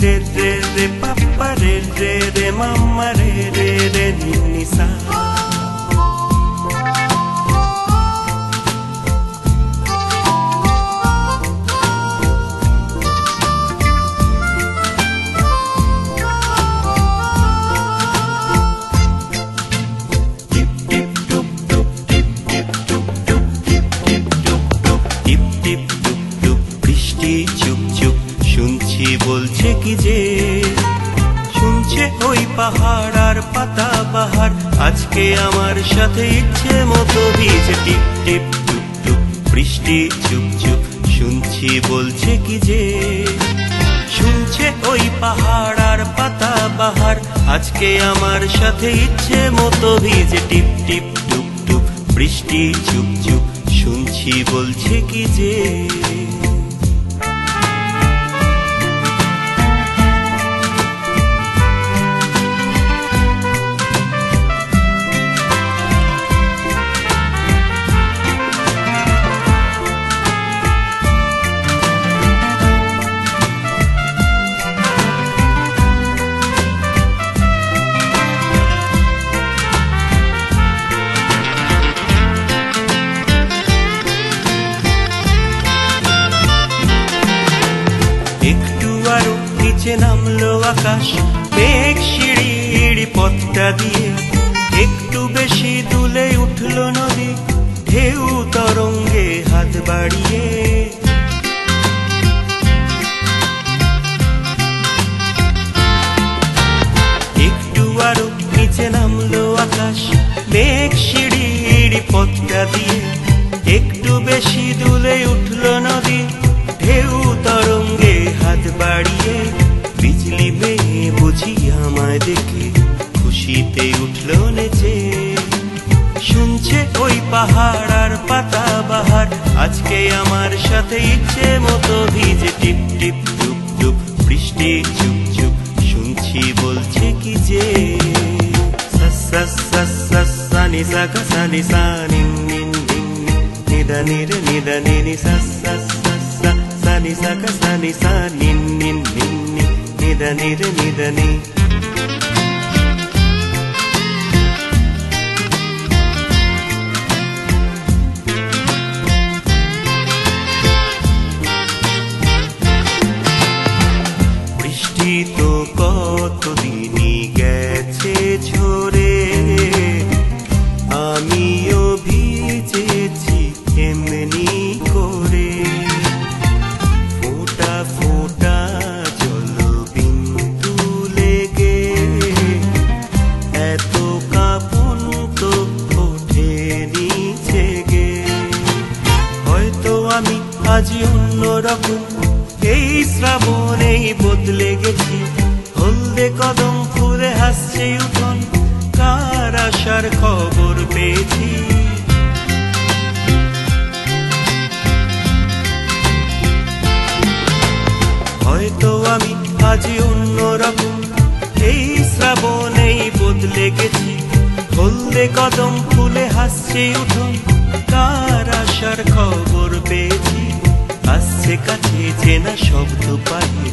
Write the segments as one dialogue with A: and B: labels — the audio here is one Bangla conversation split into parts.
A: Re re re papa re re re mama re re re ni ni sa বৃষ্টি চুপ চুপ শুনছি বলছে কি যে? শুনছে ওই পাহাড় আর পাতা পাহাড়। আজকে আমার সাথে ইচ্ছে মতো ভিজে টিপ টিপ টুপ টুপ বৃষ্টি চুপ চুপ শুনছি বলছে কি যে? শুনছে ওই পাহাড় আর পাতা বাহার আজকে আমার সাথে ইচ্ছে মতো ভিজে টিপ টিপ টুপ টুপ বৃষ্টি চুপ চুপ শুনছি বলছে কি যে? নিচে নামলো আকাশ, মেঘ সিঁড়ি পথটা দিয়ে। একটু বেশি দুলে উঠল নদী, ঢেউ তরঙ্গে হাত বাড়িয়ে। একটু আরও নিচে নামলো আকাশ, মেঘ সিঁড়ি পথটা দিয়ে। একটু বেশি দুলে পাহাড় আর পাতা বাহার আজকে আমার সাথে ইচ্ছে মতো ভিজে টিপ টিপ টুপ টুপ বৃষ্টি চুপ চুপ শুনছি বলছে কি যে সানি সাকা সানি সানি নিন নিন নিদা নিরে নিদা নিনি সা সা সা সা সানি সাকা সানি সা নিন নিন নিন নি শ্রাবণেই বদলে গেছি। হলদে কদম ফুলে হাসছে উঠোন, কার আসার খবর পেয়েছি? হয়তো আমি আজ অন্যরকম, এই শ্রাবণেই বদলে গেছি। হলদে কদম ফুলে হাসছে উঠোন, কার আসার খবর পেয়েছি? আসছে কাছে চেনা শব্দ পায়ে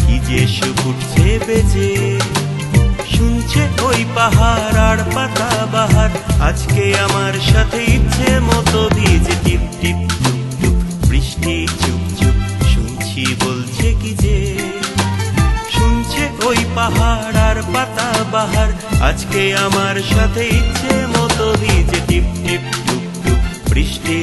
A: কি যে সুখ বেজে। শুনছে ওই পাহাড় আর পাতা বাহার। আজকে আমার সাথে ইচ্ছে মতো ভিজে টিপ টিপ, টুপ টুপ, বৃষ্টি চুপ চুপ, শুনছি বলছে কি যে। শুনছে ওই পাহাড় আর পাতা বাহার। আজকে আমার সাথে ইচ্ছে মতো ভিজে টিপ টিপ, টুপ টুপ, বৃষ্টি